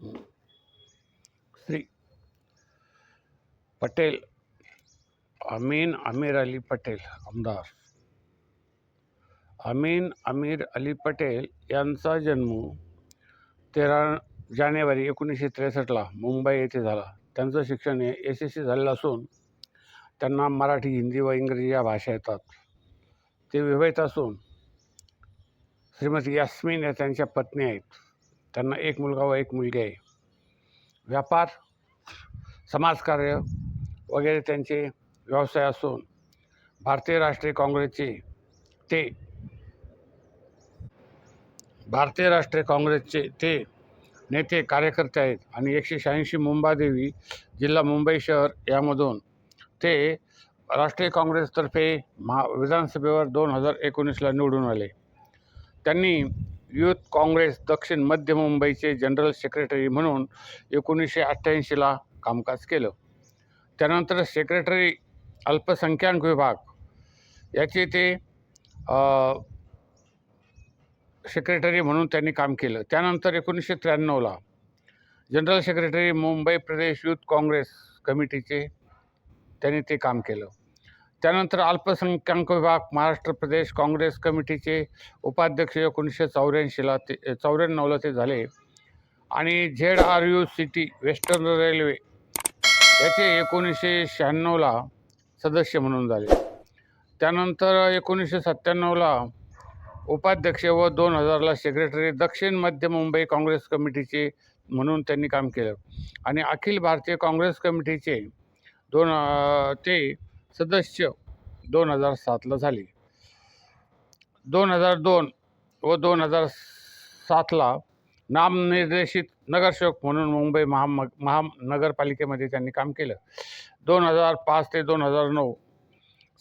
श्री पटेल अमीन आमिर अली पटेल आमदार. अमीन आमिर अली पटेल यांचा जन्म तेरा जानेवारी एकोणीसशे त्रेसष्टला मुंबई येथे झाला. त्यांचं शिक्षण हे एस एस सी झालेलं असून त्यांना मराठी हिंदी व इंग्रजी या भाषा येतात. ते विवाहित असून श्रीमती यास्मिन या त्यांच्या पत्नी आहेत. त्यांना एक मुलगा व एक मुलगी आहे. व्यापार समाजकार्य वगैरे त्यांचे व्यवसाय असून भारतीय राष्ट्रीय काँग्रेसचे ते भारतीय राष्ट्रीय काँग्रेसचे ते नेते कार्यकर्ते आहेत आणि एकशे शहाऐंशी मुंबादेवी जिल्हा मुंबई शहर यामधून ते राष्ट्रीय काँग्रेसतर्फे महा विधानसभेवर दोन हजार एकोणीसला निवडून आले. त्यांनी युथ काँग्रेस दक्षिण मध्य मुंबईचे जनरल सेक्रेटरी म्हणून एकोणीसशे अठ्ठ्याऐंशीला कामकाज केलं. त्यानंतर सेक्रेटरी अल्पसंख्याक विभाग याचे ते सेक्रेटरी म्हणून त्यांनी काम केलं. त्यानंतर एकोणीसशे त्र्याण्णवला जनरल सेक्रेटरी मुंबई प्रदेश युथ काँग्रेस कमिटीचे त्यांनी ते काम केलं. त्यानंतर अल्पसंख्याक विभाग महाराष्ट्र प्रदेश काँग्रेस कमिटीचे उपाध्यक्ष एकोणीसशे चौऱ्याऐंशीला ते चौऱ्याण्णवला ते झाले. आणि Z R U city western railway याचे एकोणीसशे शहाण्णवला सदस्य म्हणून झाले. त्यानंतर एकोणीसशे सत्त्याण्णवला उपाध्यक्ष व दोन हजारला सेक्रेटरी दक्षिण मध्य मुंबई काँग्रेस कमिटीचे म्हणून त्यांनी काम केलं. आणि अखिल भारतीय काँग्रेस कमिटीचे दोन ते सदस्य दोन हजार सातला झाली. दोन हजार दोन व दोन हजार सातला नामनिर्देशित नगरसेवक म्हणून मुंबई महा महानगरपालिकेमध्ये त्यांनी काम केलं. दोन हजार पाच ते दोन हजार नऊ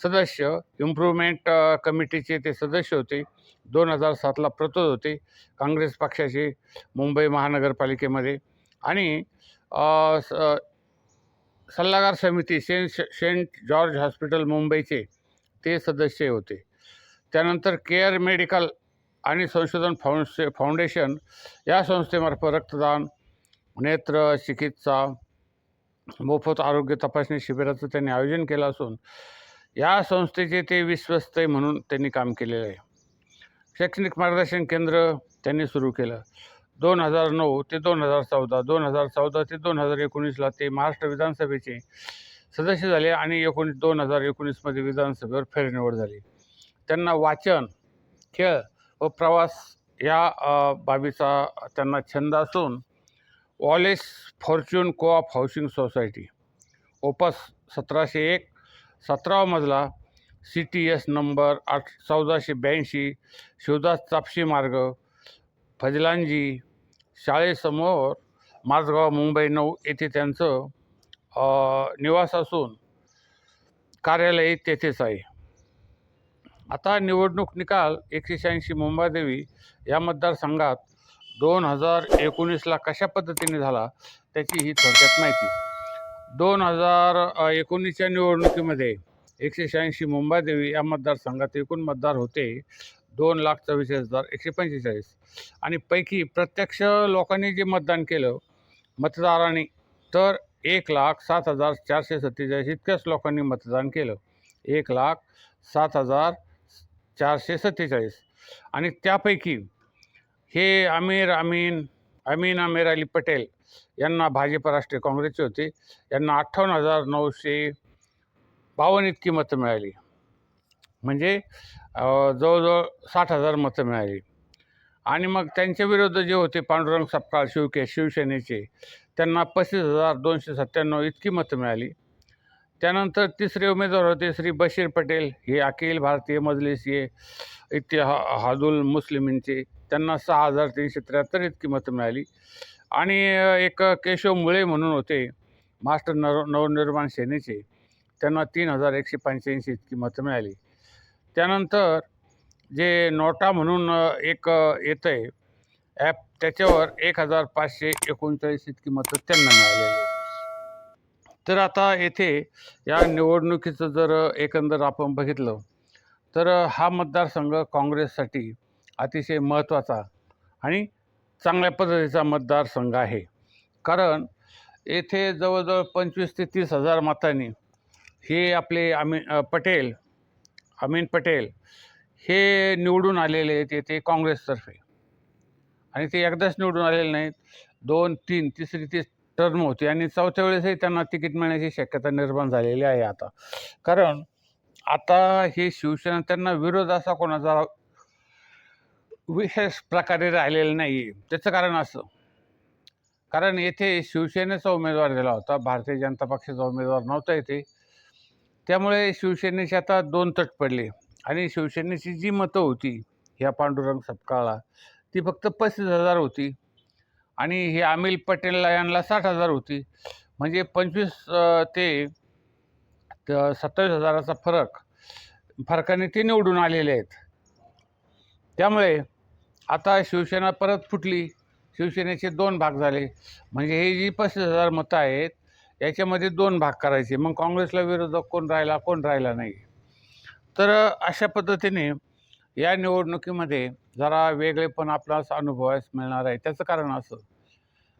सदस्य इम्प्रूव्हमेंट कमिटीचे ते सदस्य होते. दोन हजार सातला प्रतोद होते काँग्रेस पक्षाचे मुंबई महानगरपालिकेमध्ये. आणि स- सल्लागार समिती सेंट सेंट जॉर्ज हॉस्पिटल मुंबईचे ते सदस्य होते. त्यानंतर केअर मेडिकल आणि संशोधन फाउंडे फाउंडेशन या संस्थेमार्फत रक्तदान नेत्र चिकित्सा मोफत आरोग्य तपासणी शिबिराचं त्यांनी आयोजन केलं असून या संस्थेचे ते विश्वस्त म्हणून त्यांनी काम केलेलं आहे. शैक्षणिक मार्गदर्शन केंद्र त्यांनी सुरू केलं. दोन हजार नऊ ते दोन हजार चौदा दोन हजार चौदा ते दोन हजार एकोणीसला ते महाराष्ट्र विधानसभेचे सदस्य झाले आणि एकोणीस दोन हजार एकोणीसमध्ये विधानसभेवर फेरनिवड झाली. त्यांना वाचन खेळ व प्रवास या बाबीचा त्यांना छंद असून Wallace fortune of housing society opus सतराशे एक सतरावा मजला सी टी एस नंबर आठ चौदाशे ब्याऐंशी शिवदास चापशी मार्ग फजलांजी शाळेसमोर माझगाव मुंबई नऊ येथे त्यांचं निवास असून कार्यालय तेथेच आहे. आता निवडणूक निकाल एकशे शहाऐंशी मुंबादेवी या मतदारसंघात दोन हजार एकोणीसला कशा पद्धतीने झाला त्याची ही थोडक्यात माहिती. दोन हजार एकोणीसच्या निवडणुकीमध्ये एकशे शहाऐंशी मुंबादेवी या मतदारसंघात एकूण मतदार होते. दोन लाख चव्वीस हजार एकशे पंचेचाळीस. आणि पैकी प्रत्यक्ष लोकांनी जे मतदान केलं मतदारांनी तर एक लाख सात हजार चारशे सत्तेचाळीस इतक्याच लोकांनी मतदान केलं. एक लाख सात हजार चारशे सत्तेचाळीस. आणि त्यापैकी हे आमिर अमीन अमीन आमिर अली पटेल यांना भाजप राष्ट्रीय काँग्रेसचे होते. यांना अठ्ठावन्न हजार नऊशे बावन्न इतकी मतं मिळाली. म्हणजे जवळजवळ साठ हजार मतं मिळाली. आणि मग त्यांच्या विरुद्ध जे होते पांडुरंग सपकाळ शिवके शिवसेनेचे त्यांना पस्तीस हजार दोनशे सत्त्याण्णव इतकी मतं मिळाली. त्यानंतर तिसरे उमेदवार होते श्री बशीर पटेल हे अखिल भारतीय मजलिस हे इतिहादुल मुस्लिमींचे त्यांना सहा हजार तीनशे त्र्याहत्तर इतकी मतं मिळाली. आणि एक केशव मुळे म्हणून होते महाराष्ट्र नव नवनिर्माण सेनेचे त्यांना तीन हजार एकशे पंच्याऐंशी इतकी मतं मिळाली. त्यानंतर जे नोटा म्हणून एक येतं आहे ॲप त्याच्यावर एक हजार पाचशे एकोणचाळीस इतकी मतं त्यांना मिळालेली तर आता येथे या निवडणुकीचं जर एकंदर आपण बघितलं तर हा मतदारसंघ काँग्रेससाठी अतिशय महत्त्वाचा आणि चांगल्या पद्धतीचा मतदारसंघ आहे. कारण येथे जवळजवळ पंचवीस ते तीस हजार मतांनी हे आपले आम्ही पटेल अमीन पटेल हे निवडून आलेले आहेत येथे काँग्रेसतर्फे. आणि ते एकदाच निवडून आलेले नाहीत. दोन तीन तिसरी ती टर्म होती. आणि चौथ्या वेळेसही त्यांना तिकीट मिळण्याची शक्यता निर्माण झालेली आहे आता. कारण आता हे शिवसेना त्यांना विरोध असा कोणाचा विशेष प्रकारे राहिलेला नाही आहे त्याचं कारण असं. कारण येथे शिवसेनेचा उमेदवार दिला होता. भारतीय जनता पक्षाचा उमेदवार नव्हता येथे त्यामुळे शिवसेनेचे आता दोन तट पडले. आणि शिवसेनेची जी मतं होती ह्या पांडुरंग सपकाळला ती फक्त पस्तीस हजार होती. आणि हे अमिल पटेल यांना साठ हजार होती. म्हणजे पंचवीस ते सत्तावीस हजाराचा फरक फरकाने ते निवडून आलेले आहेत. त्यामुळे आता शिवसेना परत फुटली. शिवसेनेचे दोन भाग झाले. म्हणजे हे जी पस्तीस हजार मतं आहेत याच्यामध्ये दोन भाग करायचे. मग काँग्रेसला विरोधक कोण राहिला कोण राहिला नाही. तर अशा पद्धतीने या निवडणुकीमध्ये जरा वेगळेपण आपल्याला अनुभवास मिळणार आहे. त्याचं कारण असं.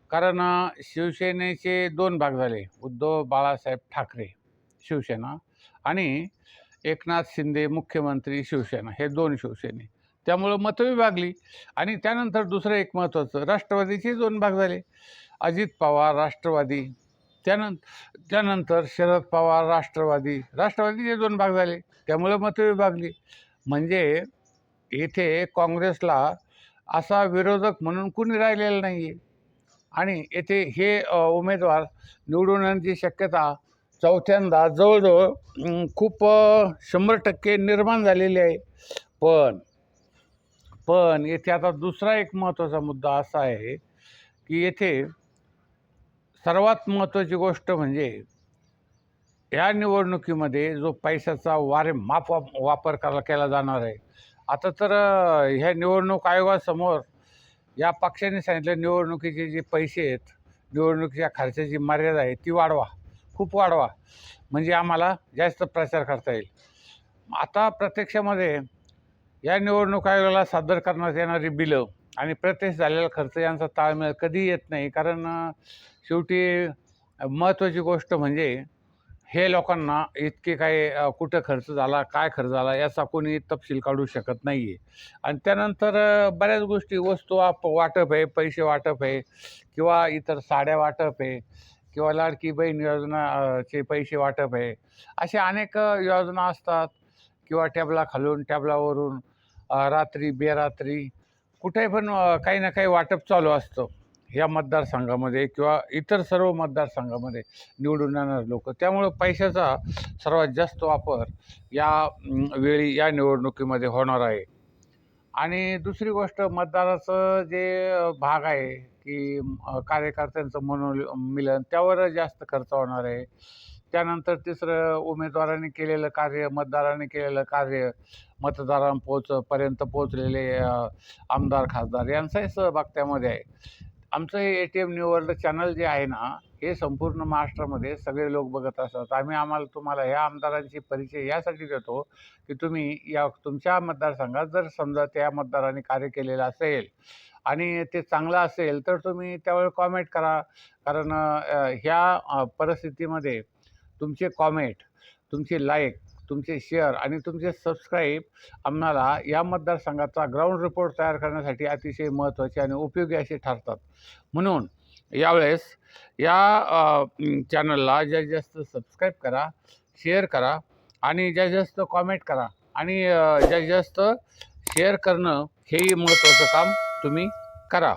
कारण शिवसेनेचे दोन भाग झाले. उद्धव बाळासाहेब ठाकरे शिवसेना आणि एकनाथ शिंदे मुख्यमंत्री शिवसेना. हे दोन शिवसेने. त्यामुळं मतं विभागली आणि त्यानंतर दुसरं एक महत्त्वाचं. राष्ट्रवादीचे दोन भाग झाले. अजित पवार राष्ट्रवादी त्यानं त्यानंतर शरद पवार राष्ट्रवादी राष्ट्रवादीचे दोन भाग झाले. त्यामुळं मतं विभागली. म्हणजे येथे काँग्रेसला असा विरोधक म्हणून कुणी राहिलेलं नाही आहे आणि येथे हे उमेदवार निवडून येण्याची शक्यता चौथ्यांदा जवळजवळ खूप शंभर टक्के निर्माण झालेली आहे. पण पण येथे आता दुसरा एक महत्त्वाचा मुद्दा असा आहे की येथे सर्वात महत्त्वाची गोष्ट म्हणजे या निवडणुकीमध्ये जो पैशाचा वारे माप वाप वापर करा केला जाणार आहे. आता तर ह्या निवडणूक आयोगासमोर या पक्षाने सांगितलं निवडणुकीचे जे पैसे आहेत निवडणुकीच्या खर्चाची मर्यादा आहे ती वाढवा खूप वाढवा. म्हणजे आम्हाला जास्त प्रचार करता येईल. आता प्रत्यक्षामध्ये या निवडणूक आयोगाला सादर करण्यात येणारी बिलं आणि प्रत्यक्ष झालेला खर्च यांचा ताळमेळ कधी येत नाही कारण शेवटी महत्त्वाची गोष्ट म्हणजे हे लोकांना इतके काय कुठं खर्च झाला काय खर्च झाला याचा कोणी तपशील काढू शकत नाही आहे आणि त्यानंतर बऱ्याच गोष्टी वस्तू आप वाटप आहे पैसे वाटप आहे किंवा इतर साड्या वाटप आहे किंवा लाडकी बहीण योजना चे पैसे वाटप आहे. अशा अनेक योजना असतात किंवा टॅबला खालून टॅबलावरून रात्री बेरात्री कुठे पण काही ना काही वाटप चालू असतं. ह्या मतदारसंघामध्ये किंवा इतर सर्व मतदारसंघामध्ये निवडून येणार लोक. त्यामुळं पैशाचा सर्वात जास्त वापर या वेळी या निवडणुकीमध्ये होणार आहे. आणि दुसरी गोष्ट मतदाराचं जे भाग आहे की कार्यकर्त्यांचं कार्यकर्त्यांचं मनोमिलन त्यावर जास्त खर्च होणार आहे. त्यानंतर तिसरं उमेदवारांनी केलेलं कार्य मतदारांनी केलेलं कार्य मतदारांपोचपर्यंत पोचलेले पोहोचलेले आमदार खासदार यांचाही सहभाग त्यामध्ये आहे. आमचं हे A T M new world channel जे आहे ना हे संपूर्ण महाराष्ट्रामध्ये सगळे लोक बघत असतात. आम्ही आम्हाला तुम्हाला ह्या आमदारांची परिचय यासाठी देतो की तुम्ही या तुमच्या मतदारसंघात जर समजा त्या मतदारांनी कार्य केलेलं असेल आणि ते चांगलं असेल तर तुम्ही त्यावेळी कॉमेंट करा. कारण ह्या परिस्थितीमध्ये तुमचे कॉमेंट तुमचे लाईक तुमचे शेअर आणि तुमचे सबस्क्राईब आम्हाला या मतदारसंघाचा ग्राउंड रिपोर्ट तयार करण्यासाठी अतिशय महत्त्वाचे आणि उपयोगी असे ठरतात. म्हणून यावेळेस या चॅनलला जास्तीत जास्त सबस्क्राईब करा शेअर करा आणि जास्तीत जास्त कॉमेंट करा आणि अ, जास्तीत जास्त शेअर करणं हेही महत्त्वाचं काम तुम्ही करा.